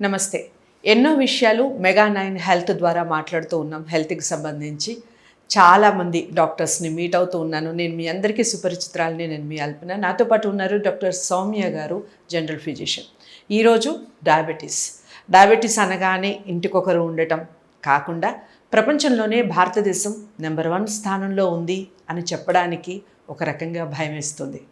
నమస్తే. ఎన్నో విషయాలు మెగా నైన్ హెల్త్ ద్వారా మాట్లాడుతూ ఉన్నాం. హెల్త్కి సంబంధించి చాలామంది డాక్టర్స్ని మీట్ అవుతూ ఉన్నాను. నేను మీ అందరికీ సుపరిచిత్రాలని నేను మీ అల్పిన. నాతో పాటు ఉన్నారు doctor Soumya garu general physician. ఈరోజు డయాబెటీస్. డయాబెటీస్ అనగానే ఇంటికొకరు ఉండటం కాకుండా ప్రపంచంలోనే భారతదేశం నెంబర్ వన్ స్థానంలో ఉంది అని చెప్పడానికి ఒక రకంగా భయం వేస్తుంది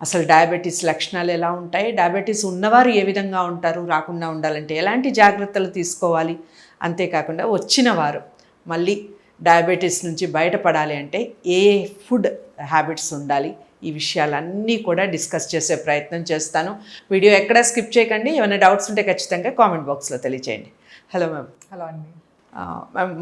అసలు డయాబెటీస్ లక్షణాలు ఎలా ఉంటాయి? డయాబెటీస్ ఉన్నవారు ఏ విధంగా ఉంటారు? రాకుండా ఉండాలంటే ఎలాంటి జాగ్రత్తలు తీసుకోవాలి? అంతేకాకుండా వచ్చిన వారు మళ్ళీ డయాబెటీస్ నుంచి బయటపడాలి అంటే ఏ ఫుడ్ హ్యాబిట్స్ ఉండాలి? ఈ విషయాలన్నీ కూడా డిస్కస్ చేసే ప్రయత్నం చేస్తాను. వీడియో ఎక్కడ స్కిప్ చేయకండి. ఏమైనా డౌట్స్ ఉంటే ఖచ్చితంగా కామెంట్ బాక్స్లో తెలియచేయండి. Hello ma'am. హలో అండి.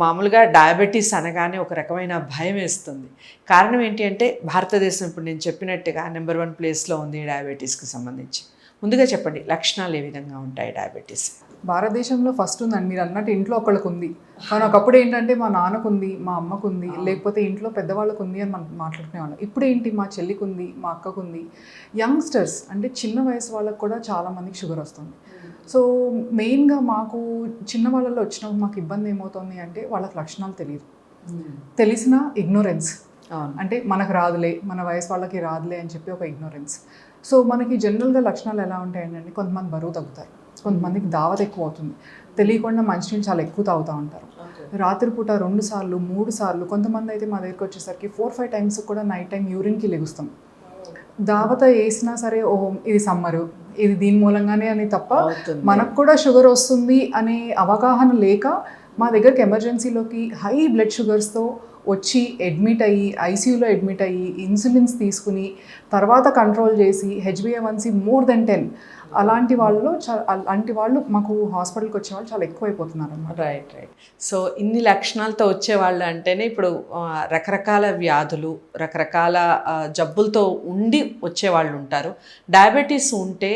మామూలుగా డయాబెటీస్ అనగానే ఒక రకమైన భయం వేస్తుంది. కారణం ఏంటి అంటే భారతదేశం ఇప్పుడు నేను చెప్పినట్టుగా నెంబర్ వన్ ప్లేస్లో ఉంది డయాబెటీస్కి సంబంధించి. ముందుగా చెప్పండి లక్షణాలు ఏ విధంగా ఉంటాయి డయాబెటీస్? భారతదేశంలో ఫస్ట్ ఉందండి. మీరు అన్నట్టు ఇంట్లో ఒకళ్ళకు ఉంది కానీ ఒకప్పుడు ఏంటంటే మా నాన్నకు ఉంది మా అమ్మకు ఉంది లేకపోతే ఇంట్లో పెద్దవాళ్ళకు ఉంది అని మనం మాట్లాడుకునేవాళ్ళం. ఇప్పుడు ఏంటి మా చెల్లికి ఉంది మా అక్కకు ఉంది యంగ్స్టర్స్ అంటే చిన్న వయసు వాళ్ళకు కూడా చాలా మందికి షుగర్ వస్తుంది. సో మెయిన్గా మాకు చిన్న వాళ్ళలో వచ్చినప్పుడు మాకు ఇబ్బంది ఏమవుతుంది అంటే వాళ్ళకి లక్షణాలు తెలియదు. తెలిసిన ఇగ్నోరెన్స్ అంటే మనకు రాదులే మన వయసు వాళ్ళకి రాదులే అని చెప్పి ఒక ఇగ్నోరెన్స్ సో మనకి జనరల్గా లక్షణాలు ఎలా ఉంటాయంటే కొంతమంది బరువు తగ్గుతారు. కొంతమందికి దావత్ ఎక్కువ అవుతుంది తెలియకుండా మంచినీళ్ళు చాలా ఎక్కువ తాగుతూ ఉంటారు. రాత్రిపూట రెండు సార్లు మూడు సార్లు కొంతమంది అయితే మా దగ్గరికి వచ్చేసరికి ఫోర్ ఫైవ్ టైమ్స్ కూడా నైట్ టైం యూరిన్కి లెగుస్తాం. దావత వేసినా సరే ఓ ఇది సమ్మరు ఇది దీని మూలంగానే అని తప్ప. మనకు కూడా షుగర్ వస్తుంది అనే అవగాహన లేక మా దగ్గరికి ఎమర్జెన్సీలోకి హై బ్లడ్ షుగర్స్తో వచ్చి అడ్మిట్ అయ్యి ఐసీయూలో అడ్మిట్ అయ్యి ఇన్సులిన్స్ తీసుకుని తర్వాత కంట్రోల్ చేసి హెచ్బిఏవన్సీ మోర్ దెన్ టెన్ అలాంటి వాళ్ళు అలాంటి వాళ్ళు మాకు హాస్పిటల్కి వచ్చే వాళ్ళు చాలా ఎక్కువైపోతున్నారు అన్నమాట రైట్ రైట్ సో ఇన్ని లక్షణాలతో వచ్చేవాళ్ళు అంటేనే ఇప్పుడు రకరకాల వ్యాధులు రకరకాల జబ్బులతో ఉండి వచ్చేవాళ్ళు ఉంటారు. డయాబెటీస్ ఉంటే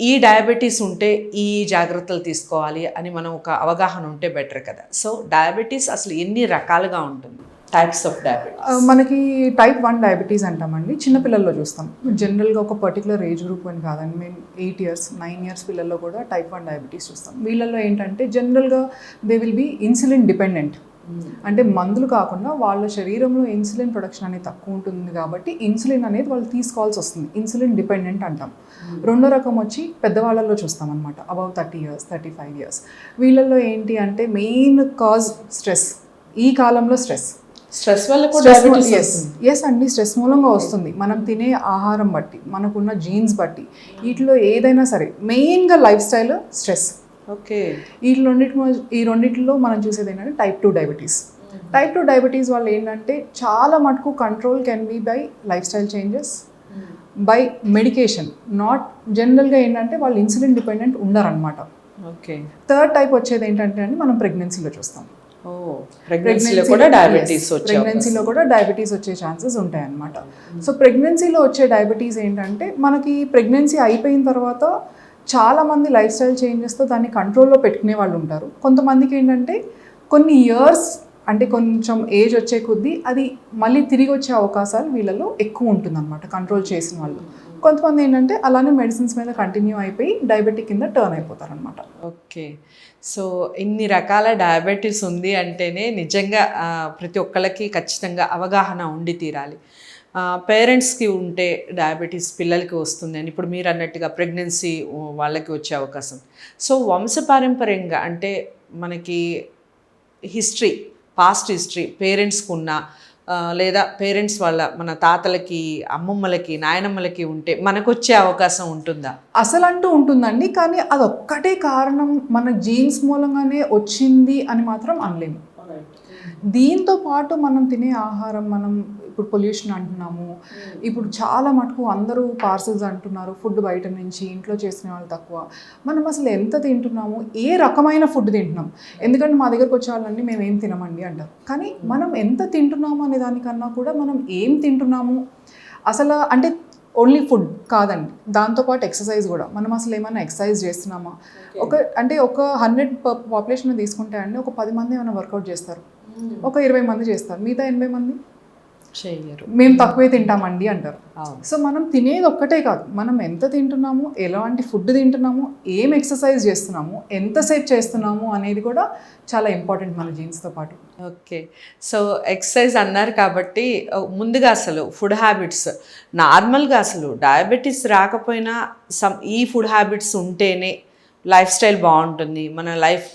ఈ డయాబెటీస్ ఉంటే ఈ జాగ్రత్తలు తీసుకోవాలి అని మనం ఒక అవగాహన ఉంటే బెటర్ కదా. సో డయాబెటీస్ అసలు ఎన్ని రకాలుగా ఉంటుంది? టైప్స్ ఆఫ్ డయాబెటీస్ మనకి టైప్ వన్ డయాబెటీస్ అంటామండి. చిన్నపిల్లల్లో చూస్తాం. జనరల్గా ఒక పర్టికులర్ ఏజ్ గ్రూప్ అని కాదండి. మేము ఎయిట్ ఇయర్స్ నైన్ ఇయర్స్ పిల్లల్లో కూడా టైప్ వన్ డయాబెటీస్ చూస్తాం. వీళ్ళల్లో ఏంటంటే జనరల్గా they will be insulin dependent అంటే మందులు కాకుండా వాళ్ళ శరీరంలో ఇన్సులిన్ ప్రొడక్షన్ అనేది తక్కువ ఉంటుంది కాబట్టి ఇన్సులిన్ అనేది వాళ్ళు తీసుకోవాల్సి వస్తుంది. ఇన్సులిన్ డిపెండెంట్ అంటాం. రెండో రకం వచ్చి పెద్దవాళ్ళల్లో చూస్తాం అనమాట above thirty years thirty five years వీళ్ళల్లో ఏంటి అంటే మెయిన్ కాజ్ స్ట్రెస్ ఈ కాలంలో స్ట్రెస్ స్ట్రెస్ వల్ల కూడా ఎస్ అండి. స్ట్రెస్ మూలంగా వస్తుంది. మనం తినే ఆహారం బట్టి మనకున్న జీన్స్ బట్టి వీటిలో ఏదైనా సరే మెయిన్గా లైఫ్ స్టైల్ స్ట్రెస్. ఓకే. ఈ రెండింటి ఈ రెండింటిలో మనం చూసేది ఏంటంటే type two diabetes type two diabetes వాళ్ళు ఏంటంటే చాలా మటుకు control can be by lifestyle changes by medication not జనరల్గా ఏంటంటే వాళ్ళు ఇన్సులిన్ డిపెండెంట్ ఉండరన్నమాట. ఓకే. థర్డ్ టైప్ వచ్చేది ఏంటంటే అండి మనం ప్రెగ్నెన్సీలో చూస్తాం. ప్రెగ్నెన్సీలో కూడా డయాబెటీస్ వచ్చే ప్రెగ్నెన్సీలో కూడా డయాబెటీస్ వచ్చే ఛాన్సెస్ ఉంటాయి అన్నమాట సో ప్రెగ్నెన్సీలో వచ్చే డయాబెటీస్ ఏంటంటే మనకి ప్రెగ్నెన్సీ అయిపోయిన తర్వాత చాలా మంది లైఫ్ స్టైల్ చేంజెస్తో దాన్ని కంట్రోల్లో పెట్టుకునే వాళ్ళు ఉంటారు. కొంతమందికి ఏంటంటే కొన్ని ఇయర్స్ అంటే కొంచెం ఏజ్ వచ్చే కొద్దీ అది మళ్ళీ తిరిగి వచ్చే అవకాశాలు వీళ్ళలో ఎక్కువ ఉంటుందన్నమాట కంట్రోల్ చేసిన వాళ్ళు. కొంతమంది ఏంటంటే అలానే మెడిసిన్స్ మీద కంటిన్యూ అయిపోయి డయాబెటిక్ కింద టర్న్ అయిపోతారనమాట ఓకే. సో ఇన్ని రకాల డయాబెటీస్ ఉంది అంటేనే నిజంగా ప్రతి ఒక్కళ్ళకి ఖచ్చితంగా అవగాహన ఉండి తీరాలి. పేరెంట్స్కి ఉంటే డయాబెటీస్ పిల్లలకి వస్తుంది అని ఇప్పుడు మీరు అన్నట్టుగా ప్రెగ్నెన్సీ వాళ్ళకి వచ్చే అవకాశం. సో వంశపారంపర్యంగా అంటే మనకి హిస్టరీ పాస్ట్ హిస్టరీ పేరెంట్స్కి ఉన్న లేదా పేరెంట్స్ వాళ్ళ మన తాతలకి అమ్మమ్మలకి నాయనమ్మలకి ఉంటే మనకు వచ్చే అవకాశం ఉంటుందా? అసలు అంటూ ఉంటుందండి కానీ అదొక్కటే కారణం మన జీన్స్ మూలంగానే వచ్చింది అని మాత్రం అనలేము. దీంతో పాటు మనం తినే ఆహారం మనం ఇప్పుడు పొల్యూషన్ అంటున్నాము. ఇప్పుడు చాలా మటుకు అందరూ పార్సల్స్ అంటున్నారు ఫుడ్ బయట నుంచి ఇంట్లో చేసిన వాళ్ళు తక్కువ. మనం అసలు ఎంత తింటున్నాము? ఏ రకమైన ఫుడ్ తింటున్నాం? ఎందుకంటే మా దగ్గరకు వచ్చే వాళ్ళండి మేము ఏం తినమండి అంటారు. కానీ మనం ఎంత తింటున్నాము అనే దానికన్నా కూడా మనం ఏం తింటున్నాము? అసలు అంటే ఓన్లీ ఫుడ్ కాదండి. దాంతోపాటు ఎక్సర్సైజ్ కూడా. మనం అసలు ఏమైనా ఎక్సర్సైజ్ చేస్తున్నామా? ఒక అంటే ఒక హండ్రెడ్ పాపులేషన్ తీసుకుంటే అండి ఒక పది మంది ఏమైనా వర్కౌట్ చేస్తారు. ఒక ఇరవై మంది చేస్తారు. మిగతా ఎనభై మంది? మేము తక్కువే తింటామండి అంటారు. సో మనం తినేది ఒక్కటే కాదు. మనం ఎంత తింటున్నాము ఎలాంటి ఫుడ్ తింటున్నాము ఏం ఎక్సర్సైజ్ చేస్తున్నాము ఎంతసేపు చేస్తున్నాము అనేది కూడా చాలా ఇంపార్టెంట్ మన జీన్స్తో పాటు. ఓకే. సో ఎక్సర్సైజ్ అన్నారు కాబట్టి ముందుగా అసలు ఫుడ్ హ్యాబిట్స్. నార్మల్గా అసలు డయాబెటీస్ రాకపోయినా సమ్ ఈ ఫుడ్ హ్యాబిట్స్ ఉంటేనే లైఫ్ స్టైల్ బాగుంటుంది. మన లైఫ్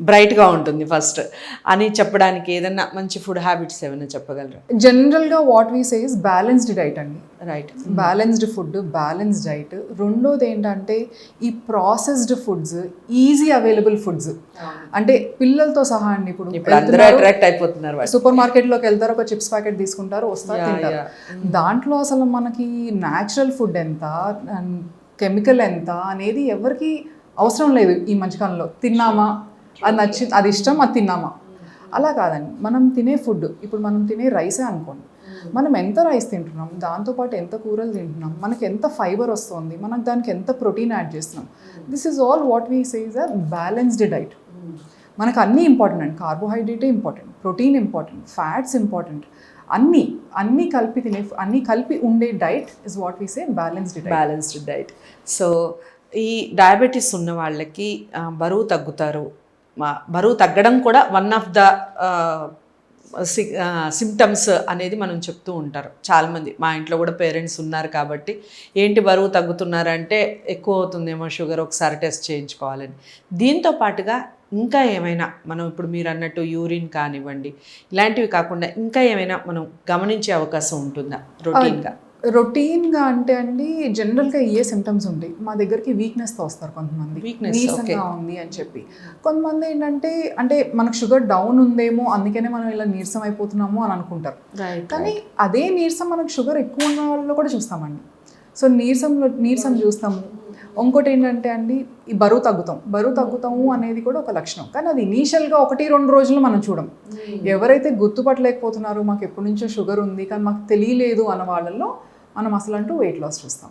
బ్రైట్గా ఉంటుంది ఫస్ట్. అని చెప్పడానికి ఏదన్నా మంచి ఫుడ్ హ్యాబిట్స్ ఏమైనా చెప్పగలరా? జనరల్గా what we says balanced diet అండి. Right balanced food balanced diet. రెండోది ఏంటంటే ఈ processed foods easy available foods. అంటే పిల్లలతో సహా అండి ఇప్పుడు అట్రాక్ట్ అయిపోతున్నారు సూపర్ మార్కెట్లోకి వెళ్తారు ఒక చిప్స్ ప్యాకెట్ తీసుకుంటారు వస్తారు తింటారు. yeah. దాంట్లో అసలు మనకి న్యాచురల్ ఫుడ్ ఎంత కెమికల్ ఎంత అనేది ఎవరికి అవసరం లేదు ఈ మధ్యకాలంలో. తిన్నామా? అది నచ్చింది అది ఇష్టం అది తిన్నామా? అలా కాదండి. మనం తినే ఫుడ్ ఇప్పుడు మనం తినే రైసే అనుకోండి. మనం ఎంత రైస్ తింటున్నాం దాంతోపాటు ఎంత కూరలు తింటున్నాం మనకి ఎంత ఫైబర్ వస్తుంది మనకు దానికి ఎంత ప్రోటీన్ యాడ్ చేస్తున్నాం. This is all what we says a balanced diet మనకు అన్నీ ఇంపార్టెంట్ అండి కార్బోహైడ్రేటే important protein important fats important అన్నీ అన్నీ కలిపి తినే అన్నీ కలిపి ఉండే diet is what we say balanced balanced diet so ఈ డయాబెటీస్ ఉన్న వాళ్ళకి బరువు తగ్గుతారు. బరువు తగ్గడం కూడా వన్ ఆఫ్ ద సిమ్టమ్స్ అనేది మనం చెప్తూ ఉంటారు. చాలామంది మా ఇంట్లో కూడా పేరెంట్స్ ఉన్నారు కాబట్టి ఏంటి బరువు తగ్గుతున్నారంటే ఎక్కువ అవుతుందేమో షుగర్ ఒకసారి టెస్ట్ చేయించుకోవాలని. దీంతో పాటుగా ఇంకా ఏమైనా మనం ఇప్పుడు మీరు అన్నట్టు యూరిన్ కానివ్వండి ఇలాంటివి కాకుండా ఇంకా ఏమైనా మనం గమనించే అవకాశం ఉంటుందా? రొటీన్గా రొటీన్గా అంటే అండి జనరల్గా ఏ సిమ్టమ్స్ ఉంటాయి మా దగ్గరికి వీక్నెస్తో వస్తారు కొంతమంది. నీరసంగా ఉంది అని చెప్పి. కొంతమంది ఏంటంటే అంటే మనకు షుగర్ డౌన్ ఉందేమో అందుకనే మనం ఇలా నీరసం అయిపోతున్నాము అని అనుకుంటారు. కానీ అదే నీరసం మనకు షుగర్ ఎక్కువ ఉన్న వాళ్ళలో కూడా చూస్తామండి. సో నీరసంలో నీరసం చూస్తాము. ఇంకోటి ఏంటంటే అండి ఈ బరువు తగ్గుతాం. బరువు తగ్గుతాము అనేది కూడా ఒక లక్షణం. కానీ అది ఇనీషియల్గా ఒకటి రెండు రోజులు మనం చూడం. ఎవరైతే గుర్తుపట్టలేకపోతున్నారో మాకు ఎప్పటి నుంచో షుగర్ ఉంది కానీ మాకు తెలియలేదు అన్న వాళ్ళల్లో మనం అసలు అంటూ వెయిట్ లాస్ చూస్తాం.